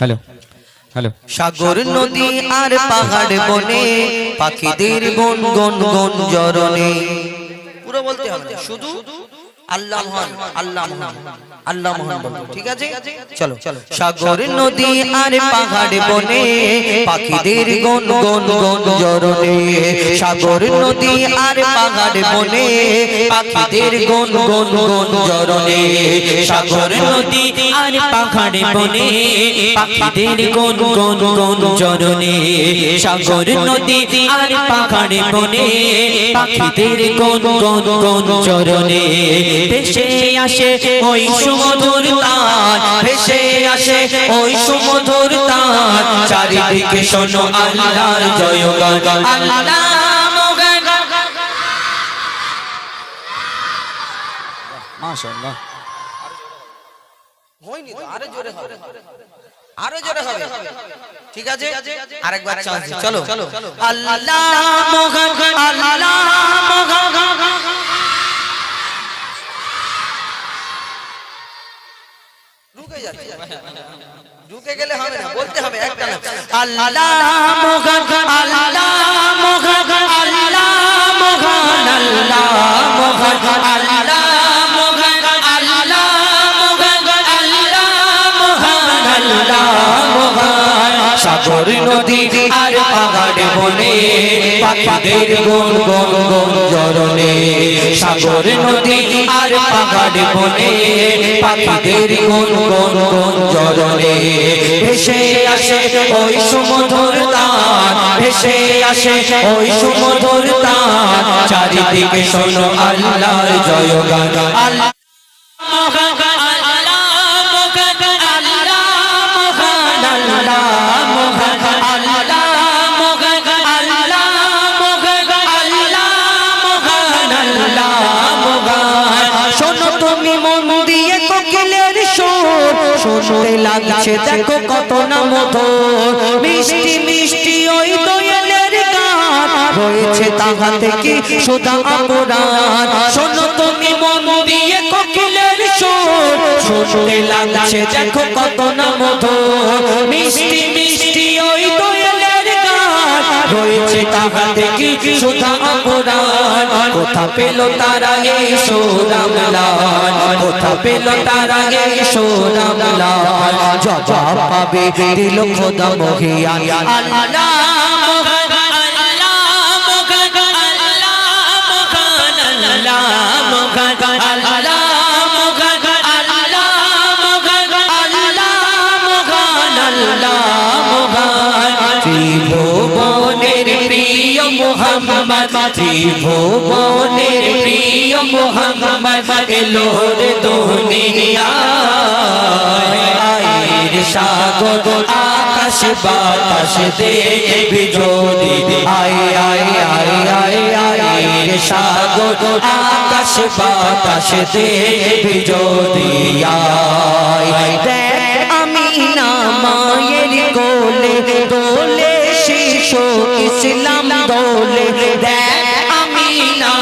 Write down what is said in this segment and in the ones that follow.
Hello hello. সাগর নদী আর পাহাড় বনে পাখিদের গন গন গন জরনে পুরো বলতে হবে না, শুধু আল্লাহ মহান আল্লাহ মহান। আল্লাহ ঠিক আছে চলো চলো সাগর নদী আর পাহাড় বনে পাখিদের গন গন গন জরনে সাগর নদী আর পাহাড় বনে পাখিদের গন গন গন জরনে সাগর নদী আর পাহাড়ে বনে পাখিদের চরণে সাগর নদী আর পাহাড়ে বনে পাখিদের চরণে ভেসে আসে ওই সুমধুর তার ভেসে আসে ওই সুমধুর তার। চারিদিকে শোনো আল্লাহর জয়গান আল্লাহ মাশাআল্লাহ। হয়নি তো, জোরে হবে। আরও জোরে হবে। ঠিক আছে? আরেকবার চান্স দিই, চলো। আল্লাহ আল্লাহ ঢুকে গেলে হবে না, বলতে হবে একটা আল্লাহ মোগান আল্লাহ মোগান আল্লাহ মোগান আল্লাহ মোগান আল্লাহ সাগর নদী বনে পাখিদের গুন গুন গুন জরনে সাগর, নদী আর পাহাড় বনে, পাখিদের গুন গুন জরনে ভেসে আসে ওই সুমধুর তার ভেসে আসে ওই সুমধুর তার চারিদিকে শোনো আল্লাহর জয়গান, আল্লাহ তুমি মন দিয়ে কোকিলের সুর শুনতে লাগছে, দেখো কত না মধুর। মিষ্টি মিষ্টি ওই দোয়েলের গান। রয়েছে তাহাতে কি তুমি মন দিয়ে কোকিলের লাগছে, দেখো কত না মধুর। মিষ্টি মিষ্টি ওই রয়েছে তাহাতে সুধা অপরাধ। কোথা পেল তারা এই সোরামলাল কোথা পেল তারা এই সোরামলাল জবাব পাবে দিল খোদা মহিয়ান। আল্লাহ ভুবনের প্রিয় মোহাম্মদ এলোর দুনিয়া। সাগর আকাশ বাতাস দেবি জোরি আই আই আই আই আই সাগর আকাশ বাতাস দেবি জোরি আই আমি না মায়ের কোলে তো শিশু ইসলাম দোলে আমি না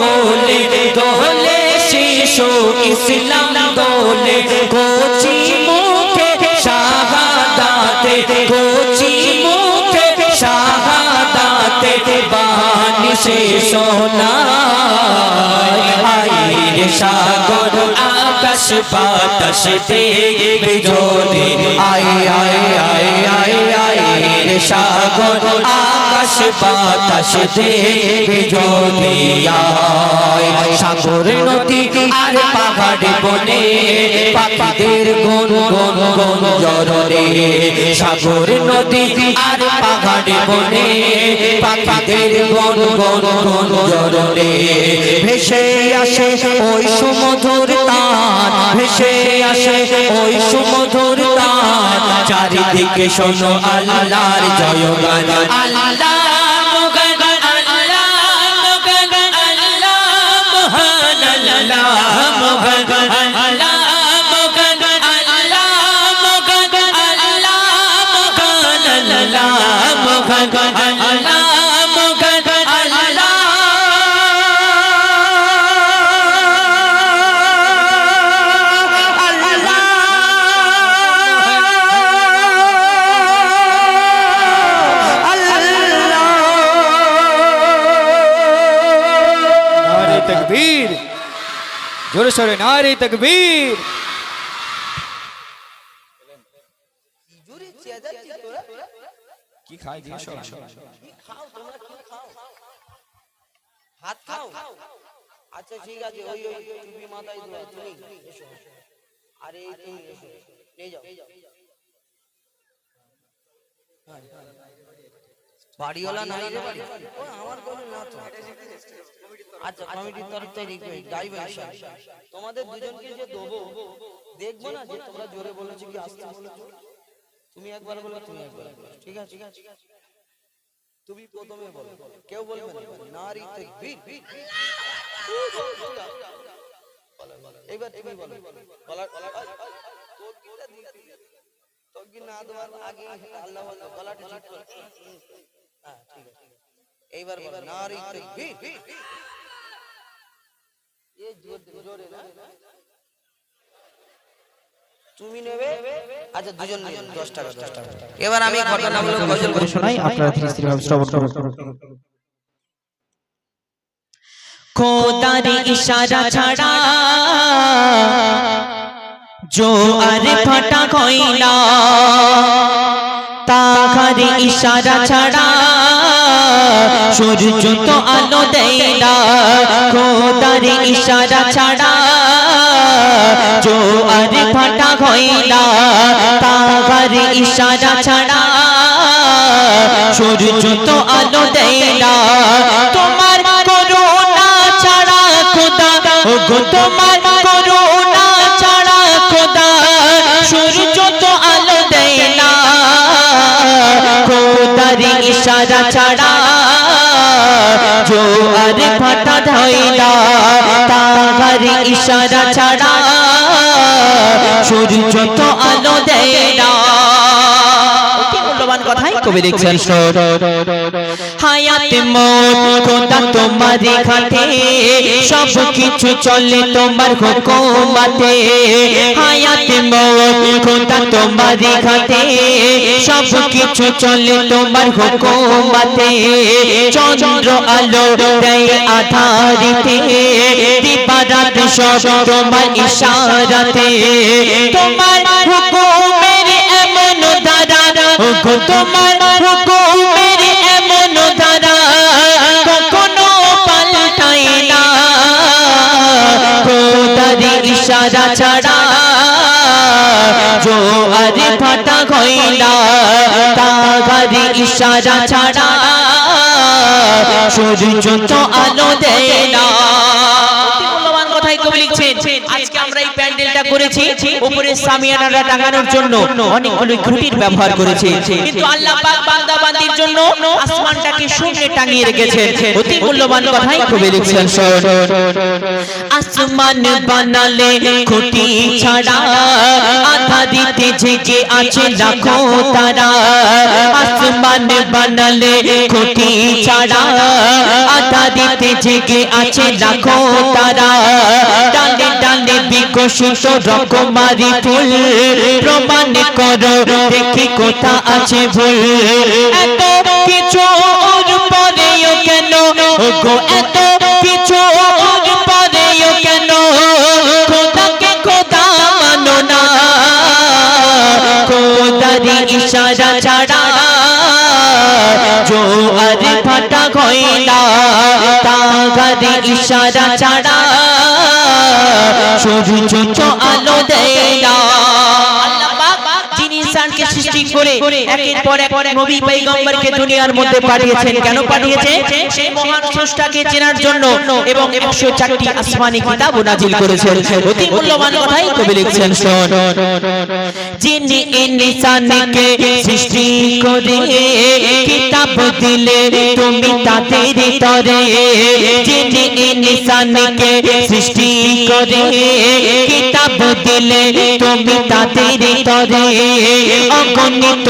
কোলে। দোলে শিশু ইসলাম দোলে, কোচি মুখে শাহাদাতে, কোচি মুখে শাহাদাতে সে সোনা আইরে সাগর, আকাশ বাতাস দেবে যদি আই আই আই আই আই রে সাগর, আকাশ, বাতাস দেবে যদি আয়। সাগর নদী আর পাহাড় বনে পাখিদের গুন গুন গুন জরে সাগর আর বনে, পাখিদের গুন গুন গুন ভেসে আসে ওই সুমধুর তার, ভেসে আসে ওই সুমধুর তার। চারিদিকে শোনো আল্লাহর জোরে সোরে নারে তকবীর। কি খাই দিয়ে সব হাত খাও। আচ্ছা ঠিক আছে ওই ওই টুপি মাথায় দাও তুমি এসো আরে এই তুমি এসো নিয়ে যাও। বাড়িওয়ালা নাই রে বাড়ি ও আমার কোনো না তো আচ্ছা কমিটির তরফ থেকে ড্রাইভার তোমাদের দুজনকে যে দেবো দেখব না যে তোমরা জোরে বলেছ কি আসতে বলেছ? তুমি একবার বলো তুমি একবার বলো। ঠিক আছে? ঠিক আছে তুমি প্রথমে বলো। কেউ বলবে না। নারী তাকবীর এবার তুমি বলো। গলা- তকবীরটা দিতে তকবীর না দেওয়ার আগে আল্লাহ আল্লাহ গলাটা ঠিক করে। হ্যাঁ ঠিক আছে। এইবার বলো নারী তাকবীর এই জোর জোরে না। তুমি নেবে? আচ্ছা দুজন নিয়ে দশ টাকা দশ টাকা। এবার আমি ঘটনামূলক গজল করে শোনাই আপনারা ধীরে ধীরে ভাবে শ্রবণ করুন খোদার ইশারা ছাড়া জো আরে ফাটা কইলা তাহার ইশারা ছাড়া সূর্য তো আলো দেয় না খোদার ইশারা ছাড়া। জো আরে ফাটা কইলা তাহার ইশারা ছাড়া। সূর্য তো আলো দেয় না তোমার করুণা ছাড়া খোদা। গো তোমার করুণা ছাড়া খোদা। সূর্য তো আলো দেয় না খোদার ইশারা ছাড়া। জোয়ার ফাটা ধইলা তাহার ইশারা ছাড়া সূর্য তো আলো দেয় না মূল্যবান কথাই? কবি লিখছেন হায়াত মত খোদা তোমারি ঘাটে, সব কিছু চলে তোমার হুকুমাতে। হায়াত মত খোদা তোমারি ঘাটে, সব কিছু চলে তোমার হুকুমাতে। চন্দ্র আলো দেয় আধারিতে, দিবারাত সব তোমার ইশারাতে। তোমার হুকুমের এমন গো তোমার ইশারা ছাড়া। জো জোয়ারে ফাটা হইলা তাগারি ইশারা ছাড়া। সূর্য তো আলো দেয় না। প্যান্ডেলটা করেছি উপরে সামিয়ানারা টাঙানোর জন্য অনেকগুলো খুঁটির ব্যবহার করেছি। কিন্তু আল্লাহ পাক বান্দা বান্দির জন্য আসমানটাকে শূন্যে টাঙিয়ে রেখেছেন। অতি মূল্যবান কথাই কবি লিখছেন আসমান বানালে খুঁটি ছাড়া আধা দিতে জেগে আছে লাখো তারা। আসমান বানালে খুঁটি ছাড়া আধা দিতে জেগে আছে লাখো তারা। ডালে ডালে বিকশিত রকমারি ফুল প্রমাণ করো, দেখি কোথা আছে ভুল। এত কিছু পরেও কেন? এত কিছু পরেও কেন? খোদাকে খোদা মানো না। খোদারি ইশারা ছাড়া জোয়ার ফাটা গয়না তাগারি ইশারা ছাড়া সূর্য করে একের পর এক নবী পয়গম্বরকে দুনিয়ার মধ্যে পাঠিয়েছেন। কেন পাঠিয়েছে? সেই মহান স্রষ্টাকে চেনার জন্য এবং 104টি আসমানি কিতাব নাজিল করেছেন। অতি মূল্যবান কথাই কবি লিখছেন। শোন যিনি ইনসানকে সৃষ্টি করে কিতাব দিলে তুমি তাদের তরে। যিনি ইনসানকে সৃষ্টি করে কিতাব দিলে তুমি তাদের তরে। অগণিত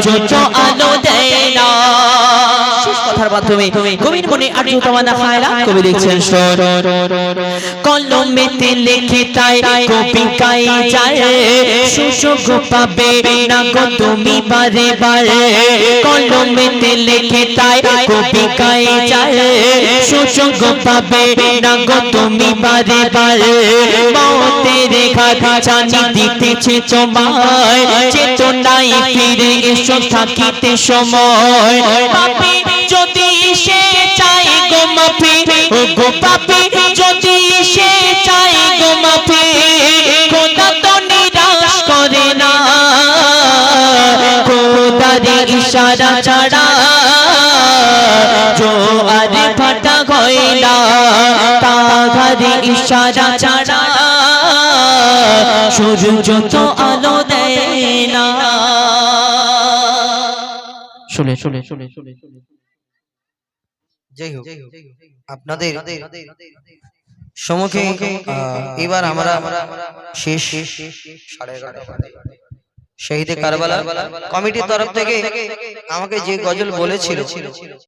তো আলো দেয় না। কথার মাধ্যমে কবির মনে আর্য তামান্না খায়রা কবি লিখছেন কলমেতে লিখে তাই কবিকাই যায়। সুযোগ পাবে না গো তুমি বারে বারে। কলমেতে লিখে তাই কবিকাই যায়। সুযোগ পাবে না গো তুমি বারে বারে। মতের ঘাট জানি দিতেছে তোমায়। চেতনাই ফিরে এসো, থাকিতে সময়। পাপি যদি সে চাই গো মাফি, ও গো পাপি ইশারা ছাড়া সূর্য তো আলো দেয় না। শুনে শুনে শুনে শুনে যাই হোক আপনাদের সম্মুখে এবার আমরা শেষ সাড়ে শহীদে কারবালা কমিটির তরফ থেকে আমাকে যে গজল বলেছিল